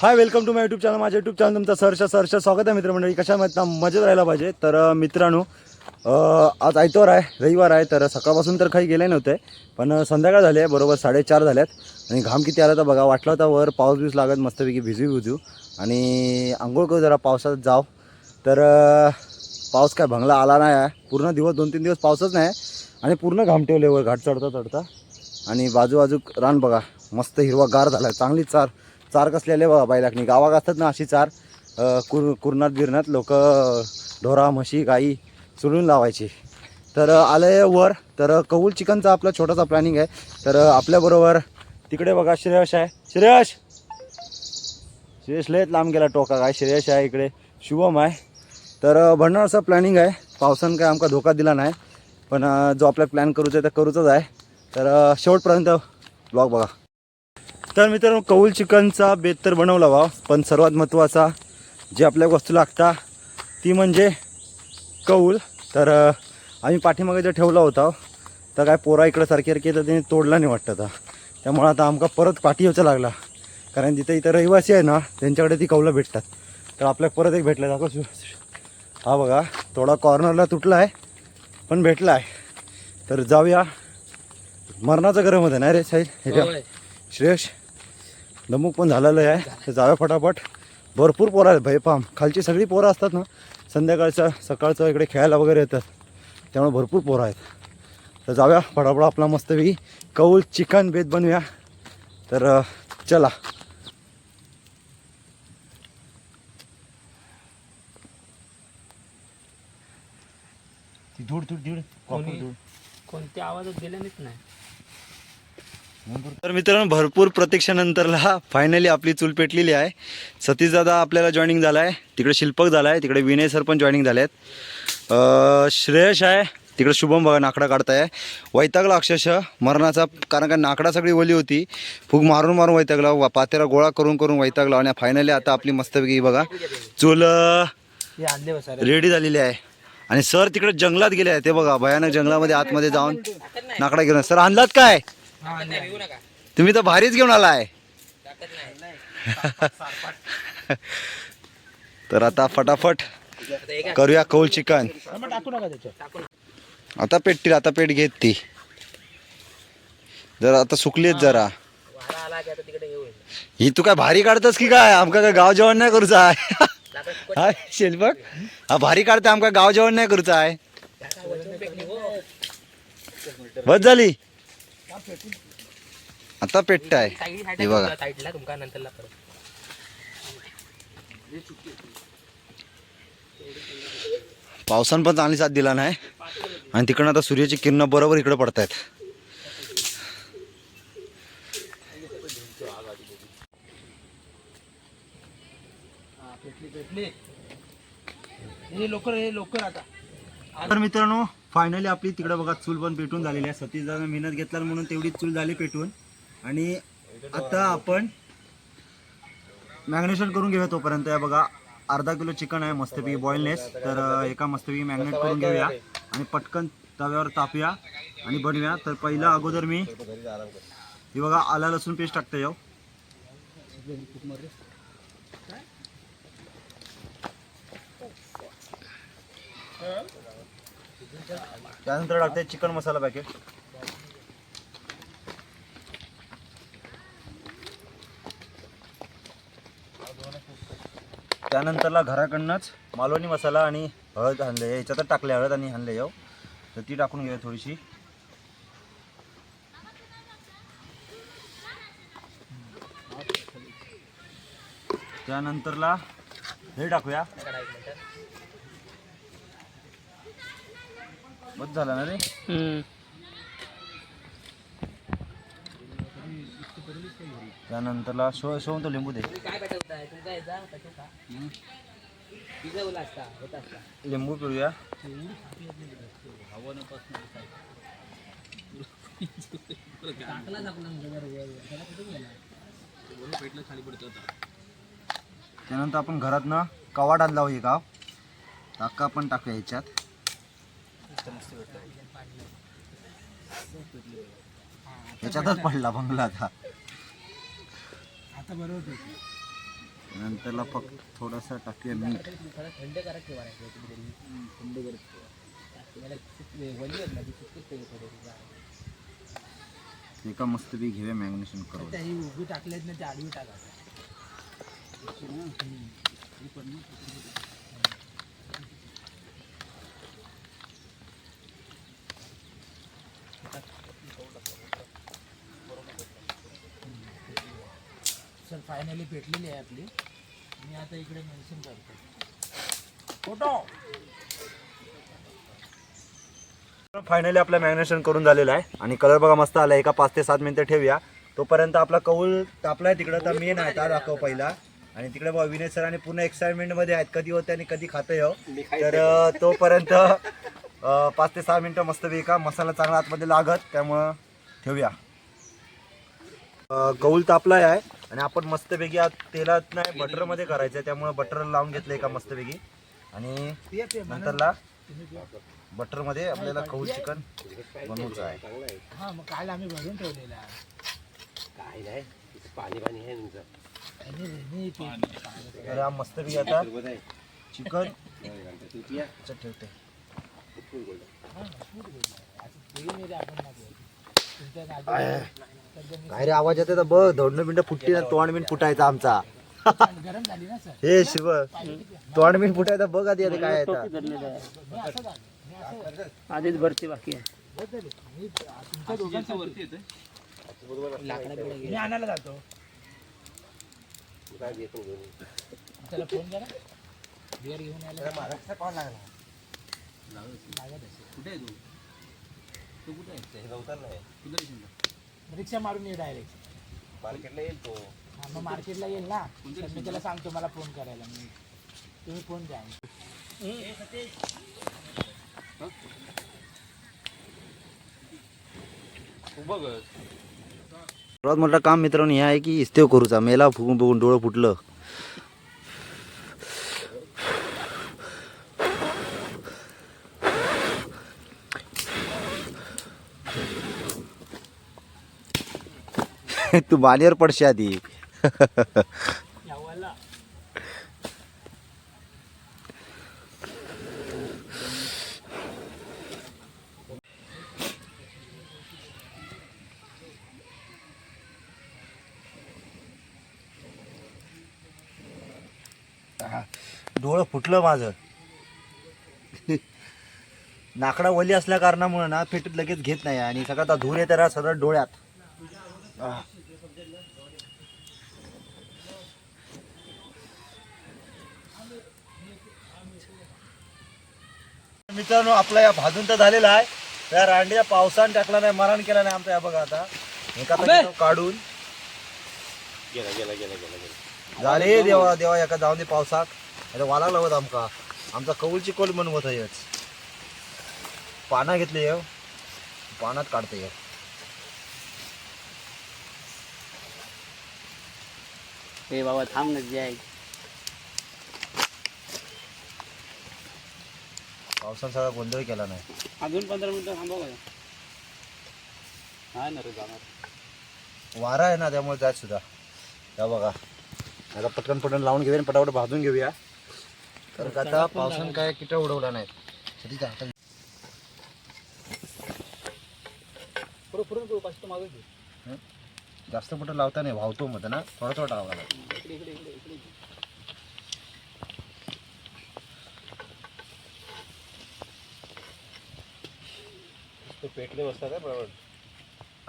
Hi welcome to my YouTube channel माझ्या YouTube channel तुमचं सरश सरश स्वागत आहे मित्रमंडळी. कशा मत मजेत राहायला पाहिजे? तर मित्रांनो आज आयतवार आहे रविवार आहे तर सकाळपासून तर काही गेले नव्हते पण संध्याकाळ झाले आहे बरोबर साडेचार झाल्यात आणि घाम किती आला तर बघा वाटलं होता वर पाऊस बीस लागत मस्तपैकी भिजू भिजू. आणि आंघोळ करू जरा पावसात जाव. तर पाऊस काय भंगला आला नाही आहे. पूर्ण दिवस दोन तीन दिवस पाऊसच नाही आणि पूर्ण घाम ठेवले वर घाट चढता चढता. आणि बाजू रान बघा मस्त हिरवा गार झाला चांगली चार. चार कसलेले बघा बैलाकनी गावात असतात ना अशी चार. कुर कुरणात बिरणात लोक ढोरा म्हशी गाई चुलून लावायची. तर आलं वर. तर कौल चिकनचा आपला छोटासा प्लॅनिंग आहे. तर आपल्याबरोबर तिकडे बघा श्रेयश आहे. श्रेयश! श्रेयश लयच लांब गेला टोका. काय श्रेयश आहे इकडे? शुभम आहे. तर अं, भरणार असं प्लॅनिंग आहे. पावसानं काय आमका धोका दिला नाही. पण जो आपला प्लॅन करूचा आहे तर करूचंच आहे. तर शेवटपर्यंत ब्लॉग बघा. तर मित्रांनो कौल चिकनचा बेत तर बनवला वा पण सर्वात महत्त्वाचा जे आपल्या वस्तू लागता ती म्हणजे कौल. तर आम्ही पाठीमागे जर ठेवला होता. तर काय पोरा इकडं सारखे सारखे तर त्यांनी तोडला नाही वाटतं आता. त्यामुळे आता आमका परत पाठी यायचा लागला. कारण तिथे इथं रहिवासी आहे ना त्यांच्याकडे ती कौलं भेटतात. तर आपल्या परत एक भेटला दाखव हा बघा थोडा कॉर्नरला तुटला आहे पण भेटला आहे तर जाऊया. मरणाचं गरम होतं नाही रे साईड ह्याच्या श्रेयश दमुक पण झालेलं आहे. तर जाऊया फटाफट. भरपूर पोरं आहेत भयपाम खालची सगळी पोरं असतात ना संध्याकाळचं सकाळचं इकडे खेळायला वगैरे येतात. त्यामुळे भरपूर पोरं आहेत. तर जाऊया फटाफट आपला मस्तपैकी कौल चिकन बेत बनवूया. तर चला. ती धूड धूड धूड कोणत्या आवाजात गेल्यानेच नाही तर मित्रांनो भरपूर प्रतीक्षेनंतरला फायनली आपली चूल पेटलेली आहे. सतीश दादा आपल्याला जॉईनिंग झाला आहे तिकडे शिल्पक झाला आहे तिकडे विनय सर पण जॉईनिंग झाले आहेत श्रेयश आहे. तिकडे शुभम बघा नाकडा काढताय. वैतागला अक्षरशः. मरणाचा कारण का नाकडा सगळी ओली होती. फूग मारून मारून वैतागला. वा- पातेला गोळा करून करून वैतागला. आणि फायनली आता आपली मस्तपैकी बघा चूल रेडी झालेली आहे. आणि सर तिकडे जंगलात गेले आहे. ते बघा भयानक जंगलामध्ये आतमध्ये जाऊन नाकडा घेऊन. सर आणलात काय? तुम्ही तर भारीच घेऊन आलाय. तर आता फटाफट करूया कौल चिकन टाकू नका त्याच्यात आता पेटतील आता पेट घेत ती. जरा आता सुकलीत जरा. वारा आला की आता तिकडे येऊ ही. तू काय भारी काढतस की काय? आमका काय गाव जेवण नाही करूचा आहे. हा शिल्पक हा भारी काढते आमका गाव जेवण नाही करूचा आहे. बस झाली. आता पेटताय हे बघा. साईडला तुमका नंतरला परत. पावसानं पण चांगली साथ दिला नाही. आणि तिकडनं आता सूर्याची किरणं बरोबर इकडे हे हे लोकर आता. तर मित्रांनो फायनली आपली तिकडं बघा चूल पण पेटून झालेली आहे. सतीश दादा मेहनत घेतला म्हणून तेवढी चूल झाली पेटून. आणि आता आपण मॅग्नेशन करून घेऊया तोपर्यंत. या बघा अर्धा किलो चिकन आहे मस्तपैकी बॉईलनेस तर एका मस्तपैकी मॅग्नेट करून घेऊया. आणि पटकन तव्यावर तापूया आणि बनवूया. तर पहिला अगोदर मी हे बघा आला लसूण पेस्ट टाकते येऊ त्यानंतर टाकते चिकन मसाला पॅकेट त्यानंतरला घराकडनंच मालवणी मसाला आणि हळद आणले. याच्यातच टाकले हळद आणि आणले येऊ तर ती टाकून घेऊया थोडीशी. त्यानंतरला हे टाकूया. बस झाला ना रे? त्यानंतरला शो शोवून तो लिंबू दे. लिंबू पिळूया. त्यानंतर आपण घरातनं कवाट आणला हो गाव. टाका पण टाकूया याच्यात. याच्यातच पडला बंगला आता. आता बरोबर नंतरला फक्त थोडासा टाकूया मीठ एका मस्त बी घेऊया मॅग्नेशन करून. ही उभी टाकल्यात ना ते आडवी टाका. फायनली भेटलेली आहे आपली. मी आता इकडे मेन्शन करतो फोटो! फायनली आपलं मॅग्नेशन करून झालेलं आहे. आणि कलर बघा मस्त आला एका पाच ते सात मिनिटं ठेवूया. तोपर्यंत आपला कौल तापलाय. तिकडं तर मेन आहे त्या दाखव पहिला. आणि तिकडे बघा विनय सर आणि पूर्ण एक्साइटमेंटमध्ये आहेत. कधी होते आणि कधी खातं येऊ तर तोपर्यंत पाच ते सहा मिनिटं मस्त का मसाला चांगला आतमध्ये लागत. त्यामुळं ठेवूया. कौल तापलाय आहे आणि आपण मस्तपैकी आज तेलात नाही बटरमध्ये करायचं आहे त्यामुळं बटर लावून घेतलं एका मस्तपैकी. आणि नंतरला बटरमध्ये आपल्याला कौल चिकन बनवायचं आहे. हा मग काल आम्ही भरून ठेवलेला आहे. काय नाही पाणी पाणी आहे तुमचं. तर हा मस्तपैकी आता चिकन ठेवते. काय रे आवाज येते तर बघ दोन मिनिटं फुटली ना तोंड मिनिट फुटायचा आमचा. गरम झाली ना सर हे शिव तोंड मिनिट फुटायचा बघ आधी आता काय येतं. मी असं झालं मी असं आधीच भरती बाकी आहे बदलले. मी तुमच्या दोघांसाठी मी आणायला जातो काय घेतो करा बिअर घेऊन यायला लागत असेल. रिक्षा मारून ये डायरेक्ट मार्केटला येईल तो. मग मार्केटला येईल ना. तर मी त्याला सांगतो मला फोन करायला. मी तुम्ही फोन द्या. सर्वात मोठं काम मित्रांनो हे आहे की इस्तेव करूचा. मेला फुगून बघून डोळं फुटलं. तू बाणीवर पडशी आधी. डोळं फुटलं माझं. नाकडा वली असल्या कारणामुळे ना फेटत लगेच घेत नाही आणि सगळं धूर येते ना सगळं डोळ्यात. मित्रांनो आपला या भाजून तर झालेला आहे. त्या रांडीच्या पावसाने टाकला नाही मरण केला नाही आमचा या बघा आता. एका काढून. गेला गेला गेला गेला गेला. झाले देवा देवा एका जाऊन दे पावसाक आता वाला लावत आमका. आमचा कौलची कोल बनवत आहेच पाना घेतले येव पानात काढते येव हे बाबा थांब ना जे आहे. पावसाने सगळा गोंधळ केला नाही. अजून पंधरा मिनिटं थांबव का हा ना रे जाणार. वारा आहे ना त्यामुळे जात सुद्धा. या बघा. आता पटकन पटकन लावून घेऊया आणि पटापट भाजून घेऊया. तर आता पावसानं काय किट उडवला नाही तरी जा, आता पुढे पुढे पाचशे मागे घे. जास्त पट लावता नाही भावतो मग ना. थोडा थोडा लावायला इकडे इकडे इकडे इकडे तो पेटले बसता काय बरोबर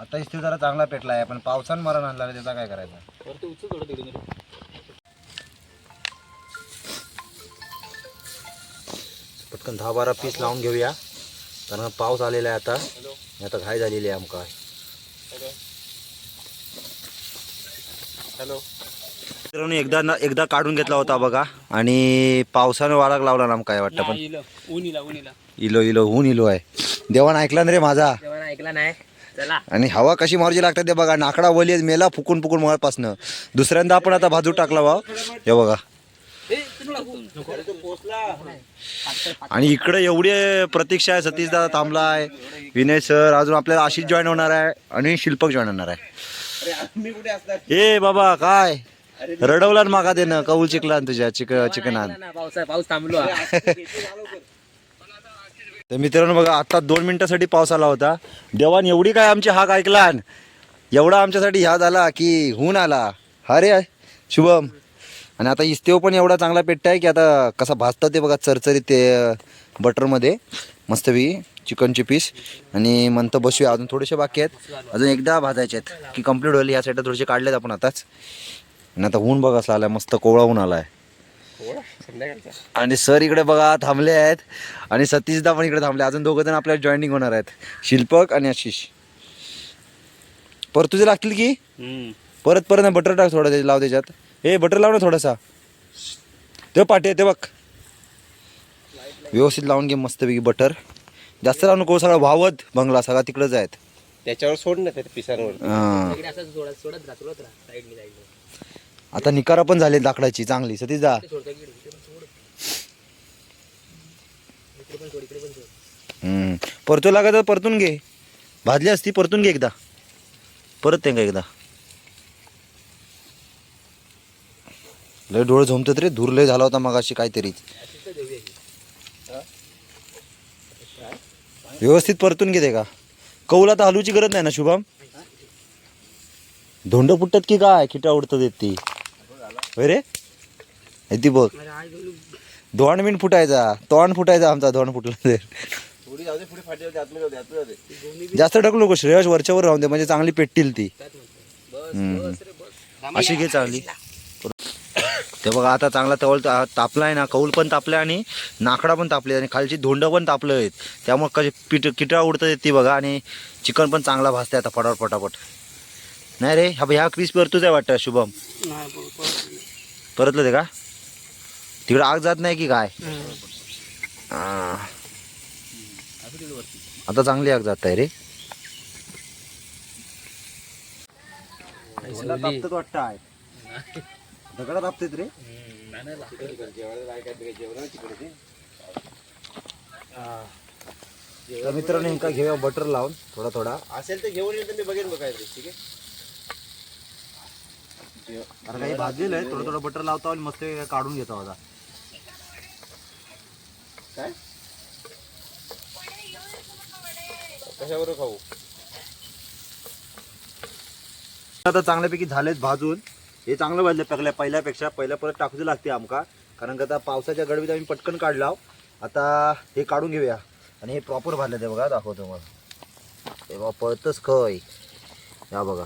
आता इस्त्री जरा चांगला पेटला आहे पण पावसानं मरण आणला त्याचा काय करायचा? उचल थोडं पटकन दहा बारा पीस लावून घेऊया. कारण पाऊस आलेला आहे आता. आता घाई झालेली आहे आमका. हॅलो. मित्रांनो एकदा ना एकदा काढून घेतला होता बघा. आणि पावसानं वाळाक लावला ना काय वाटतं पण. इलं. इलो होऊन इलो. आहे. देवान ऐकला ना रे माझा? ऐकला नाही. चला. आणि हवा कशी मारूची लागते ते बघा. नाकडा वली मेला फुकून फुकून मळपासनं. दुसऱ्यांदा आपण आता भाजू टाकला वा हे बघा. आणि इकडे एवढी प्रतीक्षा आहे सतीश दादा थांबला आहे विनय सर अजून आपल्याला आशिष जॉईन होणार आहे. आणि शिल्पक जॉईन होणार आहे. ए बाबा काय? रडवला ना मागा दे ना कौल चिकला ना तुझ्या चिक चिकन आण ना पाऊस थांबलो तर मित्रांनो बघा आता दोन मिनिटासाठी पाऊस आला होता. देवान एवढी काय आमची हाक ऐकला एवढा आमच्यासाठी ह्या झाला की होऊन आला. हा रे शुभम. आणि आता इस्तेव पण एवढा चांगला पेटता आहे की आता कसा भाजतं ते बघा चरचरीत ते बटरमध्ये. मस्तपैकी. चिकनचे पीस आणि म्हणतं बसूया अजून थोडेसे बाकी आहेत. अजून एकदा भाजायचे आहेत. की कंप्लीट होईल या साईडला थोडेसे काढलेत आपण आताच. आणि आता ऊन बघा असला आलाय मस्त कोवळा ऊन आलाय. आणि सर इकडे बघा थांबले आहेत. आणि सतीशदा पण इकडे थांबले अजून दोघं जण आपल्याला जॉईनिंग होणार आहेत. शिल्पक आणि आशिष. परत तुझे लागतील की? परत परत ना बटर टाक थोडं लाव त्याच्यात. ए बटर लाव ना थोडासा. ते पाटे ते बघ. व्यवस्थित लावून घे मस्तपैकी बटर जास्त लावून नको सगळा वावत बंगला सगळा तिकडंच आहेत. त्याच्यावर सोड ना त्या पिसांवर. हां. इकडे असं सोडत सोडत राहा सोडत राहा साईड मी जाईल आता निकारा पण झाले लाकडाची चांगली. सतीशदा ते सोडतो इकडे इकडे पण सोड. इकडे पण सोड इकडे पण सोड. हम्म. परतू लागत तर परतून घे. भाजली असती परतून घे एकदा. परत ते का एकदा? लय डोळे झोमतात रे धूर लय झाला होता मगाशी काहीतरी अशीच तर देऊया ही. व्यवस्थित परतून घेते का? कौल आता हलूची गरज नाही ना शुभम? धोंड फुटतात की काय? खिटा उडतात येत ती. होय रे? हे ती बघ. धोंड बिन फुटायचा. तोंड फुटायचा आमचा धोंड फुटला तर. जास्त ढकलू नको श्रेयस वरच्यावर राहून दे म्हणजे चांगली पेटतील ती. अशी घे चांगली. ते बघा आता चांगला तवल ता- तापलाय ना कौल पण तापलाय आणि नाकडा पण तापले आणि खालची धोंड पण तापलं आहेत. त्यामुळे कशी पिठ किटळा उडतात ती बघा आणि चिकन पण चांगला भाजते आता फटाफट पटापट नाही रे हा ह्या क्रिस्पी वरतूच आहे वाटतं शुभम. नाही बोल, बोल. परतलं ते का? तिकडे आग जात नाही की काय? आ. आता चांगली आग जात आहे रे. वाटतं आहे दगडा तापतेत रे. तर मित्रांनो इंका घेऊया बटर लावून थोडा थोडा. असेल तर घेऊन येईल तर मी बघेन बघायला ठीक आहे? कारण काही भाजलेलं आहे थोडं थोडं बटर लावतो आणि मस्त काढून घेतो आता. काय? कशावर खाऊ? आता चांगल्यापैकी झालेत भाजून. हे चांगलं भाजलं पहिल्या पहिल्यापेक्षा. पहिल्या परत टाकूची लागते आमका. कारण का आता पावसाच्या गडबीत आम्ही पटकन काढला. आता हे काढून घेऊया. आणि हे प्रॉपर भाजलं ते बघा दाखवतो मला हे बघा पळतच खय. या बघा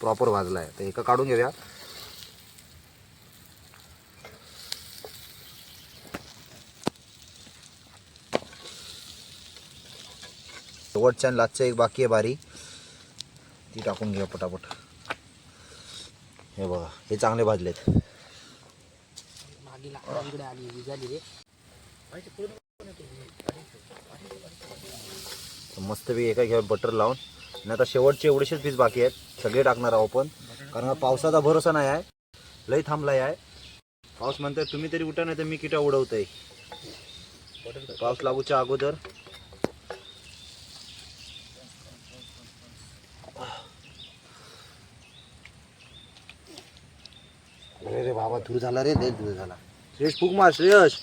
प्रॉपर भाजला आहे तर एका काढून घेऊया. शेवटच्या लाचचं एक बाकी आहे बारी. ती टाकून घेऊया पटापट. हे बघा हे चांगले भाजलेत. रे. मस्तपैकी एका घ्या बटर लावून. आणि आता शेवटचे एवढेसेच पीस बाकी आहेत. सगळे टाकणार आहोत पण कारण पावसाचा भरोसा नाही आहे. लई थांबलाय आहे. पाऊस म्हणतोय तुम्ही तरी उठा नाही तर मी किटा उडवतोय. पाऊस लागूच्या अगोदर अरे रे बाबा धूर झाला रे लय धूर झाला. श्रेयश फुक मार श्रेयस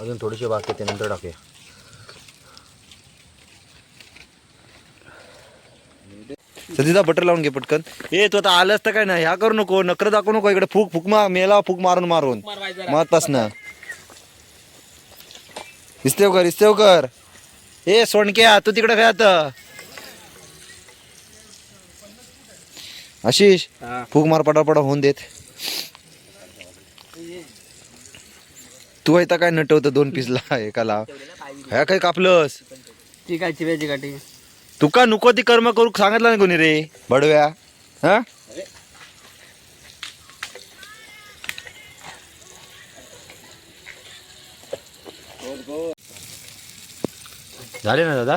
अजून थोडीशी बाकी ते नंतर टाकूया. सध्या बटर लावून घे पटकन. ए तू आता आलंच तर काय नाही? ह्या करू नको नकर दाखवू नको इकडे. फुक फुक मार मेला फुक मारून मारून. मार जरा. महत्वासनं इस्तेव कर इस्तेव कर. ए सोणक्या तू तिकडे काय आता. आशिष हा. फुक मार पटापटा होऊन देत. तू आहे काय नटवतं दोन पीसला एकाला? ह्या काय कापलंस? ठीक आहे चिव्याची गाठी तुका नको ती कर्म करू सांगितलं नाही कोणी रे. बडव्या. हा? झाले ना दादा?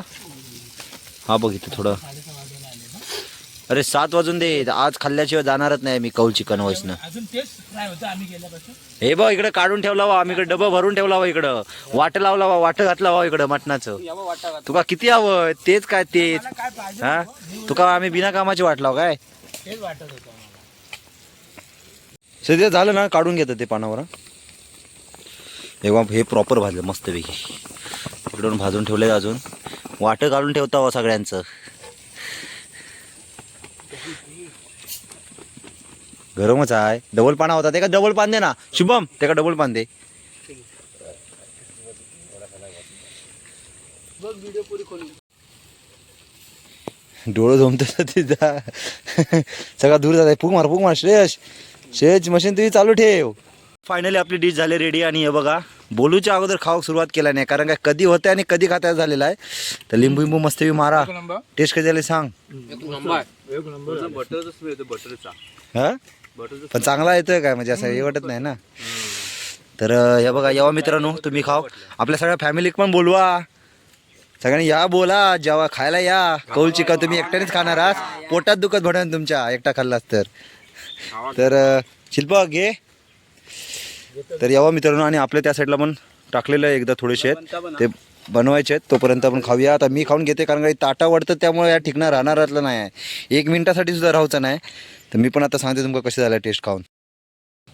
हा बघ इथे थोडं साडेसहा वाजून आले ना अरे सात वाजून दे. आज खाल्ल्याशिवाय जाणारच नाही मी कौल चिकन वॉइसनं अजून तेच फ्राय होतं आम्ही गेल्यापासून. हे बघ इकडे काढून ठेवला वा आम्ही इकडे डबं भरून ठेवला वा इकडं. वाट लावला वा वाट घातला वा इकडं मटणाचं. यावं वाटा तुका किती हवं तेच काय तेच मला काय पाहिजे हा? तुका आम्ही बिना कामाची वाट लाव काय? तेच वाटत होतं मला. सध्या झालं ना काढून घेतं ते पानावर हं. हे बघ, हे प्रॉपर भाजलं मस्तपैकी. इकडून भाजून ठेवलंय अजून. वाटं काढून ठेवता वा सगळ्यांचं. गरमच आहे. डबल पाना होता ते का डबल पान दे ना. शुभम ते का डबल पान दे. बघ व्हिडिओ पुरी खोलून. डोळं झोमत तिचा. सगळा दूर जात आहे फूक मार फूक मार श्रेयश. श्रेयश मशीन तुम्ही चालू ठेव. फायनली आपली डिश झाली रेडी आणि हे बघा बोलूच्या अगोदर खाऊ सुरुवात केला नाही कारण काय कधी होते आणि कधी खाता झालेला आहे. तर लिंबू लिंबू मस्त मारा. टेस्ट कधी झाली सांग. हा बटरचं पण चांगला येतोय काय? म्हणजे असं हे वाटत नाही ना? तर हे बघा यावा मित्रांनो तुम्ही खाव आपल्या सगळ्या फॅमिलीक पण बोलवा. सगळ्यांनी या बोला. जेव्हा खायला या. कौल चिकन तुम्ही एकट्यानेच खाणार आहात. पोटात दुखत भडन तुमच्या. एकटा खाल्लास तर. तर शिल्पा शिल्प घे. तर यावा मित्रांनो आणि आपल्या त्या साईडला पण टाकलेलं आहे एकदा थोडेसे आहेत. ते बनवायचे आहेत तोपर्यंत आपण खाऊया. आता मी खाऊन घेते कारण काही ताटा वाढतं त्यामुळे या ठिकाणं राहणारातलं नाही आहे. एक मिनटासाठी सुद्धा राहायचं नाही. तर मी पण आता सांगते तुमका कसं झालं टेस्ट खाऊन.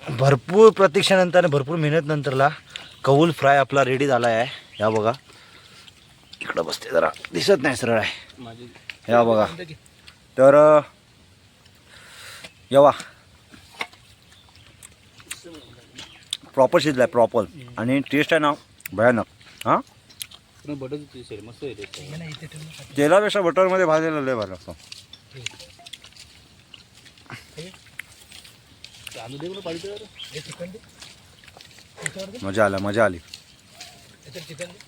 भरपूर प्रतीक्षेनंतर आणि भरपूर मेहनत नंतरला कौल फ्राय आपला रेडी झाला आहे. या बघा. इकडं बसते जरा. दिसत नाही सरळ आहे. या बघा. तर अं, येवा प्रॉपर शिजलाय प्रॉपर आणि टेस्ट आहे ना भयानक. हां? बटरचं असेल मस्त येते. तेलापेक्षा बटरमध्ये भाजलेलं लय भारी लागतं. तांदूळ दे बरं पाहिजे तर. हे चिकन दे. त्याच्यावर दे. मजा आला मजा आली. त्याच्यावर चिकन दे.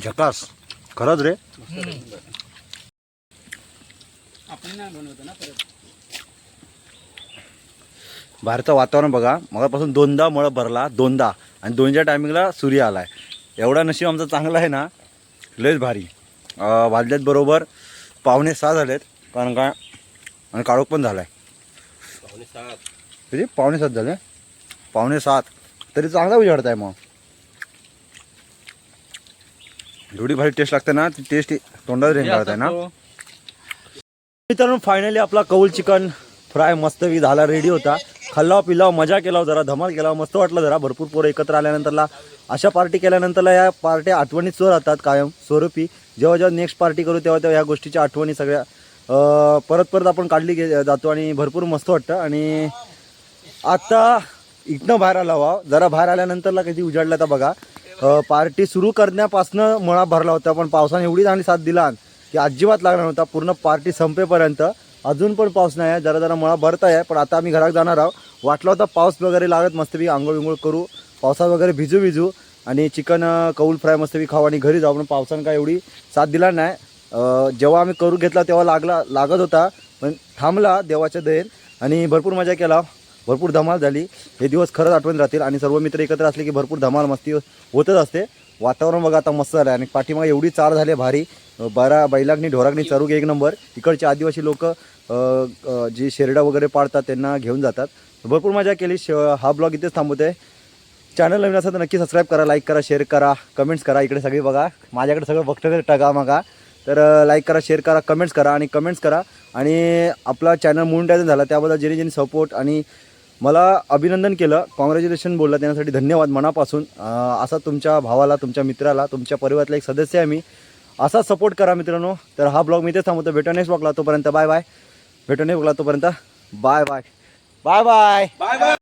झकास. खरंच रे? बाहेरचं वातावरण बघा. मगापासून दोनदा मळ भरला दोनदा. आणि दोनच्या टायमिंगला सूर्य आला आहे एवढा नशीब आमचं चांगलं आहे ना लयच भारी. वाजल्यात बरोबर पावणे सहा झालेत कारण काय आणि काळोख पण झाला आहे पावणे सात. किती? पावणे सात झाले? पावणे सात. तरी चांगला उजाडत आहे मग. एवढी भारी टेस्ट लागते ना ती टेस्ट तोंडात रेंगाळत आहे ना. मित्रांनो फायनली आपला कौल चिकन फ्राय मस्तपैकी झाला रेडी होता. खाल्लाव पिलाव मजा केला जरा धमाल केला मस्त वाटलं जरा. भरपूर पोरं एकत्र आल्यानंतरला अशा पार्टी केल्यानंतरला या पार्ट्या आठवणीत चोर राहतात कायम स्वरूपी. जेव्हा जेव्हा नेक्स्ट पार्टी करू तेव्हा तेव्हा ह्या गोष्टीच्या आठवणी सगळ्या परत परत आपण काढली गे जातो आणि भरपूर मस्त वाटतं. आणि आत्ता इथनं बाहेर आला वा जरा बाहेर आल्यानंतरला कधी उजाडला तर बघा. पार्टी सुरू करण्यापासनं मळा भरला होता पण पावसाने एवढी चांगली साथ दिला. की अजिबात लागणार नव्हता. पूर्ण पार्टी संपेपर्यंत. अजून पण पाऊस नाही आहे. जरा जरा मळा भरत आहे. पण आता आम्ही घरात जाणार आहोत. वाटलं होता पाऊस वगैरे लागत मस्तपैकी आंघोळ विंघोळ करू. पावसात वगैरे भिजू भिजू. आणि चिकन कौल फ्राय मस्तपैकी खाऊ आणि घरी जाऊ. पण पावसानं काय एवढी साथ दिला नाही. जेव्हा आम्ही करू घेतला तेव्हा लागला लागत होता. पण थांबला देवाच्या दयेन. आणि भरपूर मजा केला. भरपूर धमाल झाली. हे दिवस खरंच आठवण राहतील. आणि सर्व मित्र एकत्र असले की भरपूर धमाल मस्ती होतच असते. वातावरण बघा आता मस्त झालं आहे आणि पाठीमागे एवढी चार झाली आहे भारी. बारा बैलागनी ढोरागनी चरूक एक नंबर. इकडचे आदिवासी लोक जी शेरडा वगैरे पाळतात त्यांना घेऊन जातात. भरपूर मजा केली. श हा ब्लॉग इथेच थांबवते चॅनल नवीन असेल तर नक्की सबस्क्राईब करा लाईक करा शेअर करा कमेंट्स करा. इकडे सगळे बघा. माझ्याकडे सगळं बघतं टगा मागा. तर लाईक करा शेअर करा कमेंट्स करा आणि कमेंट्स करा. आणि आपला चॅनल मोनिटायझन झाला त्याबद्दल ज्यांनी ज्यांनी सपोर्ट आणि मला अभिनंदन केलं कॉंग्रॅच्युलेशन बोललं त्यासाठी धन्यवाद मनापासून. असा तुमच्या भावाला तुमच्या मित्राला तुमच्या परिवारातला एक सदस्य आहे मी. असा सपोर्ट करा मित्रांनो. तर हा ब्लॉग मी इथेच थांबवतो. भेटो नेक्स्ट ब्लॉगला तोपर्यंत बाय बाय भेटो नेक्स्ट ब्लॉगला तोपर्यंत बाय बाय बाय बाय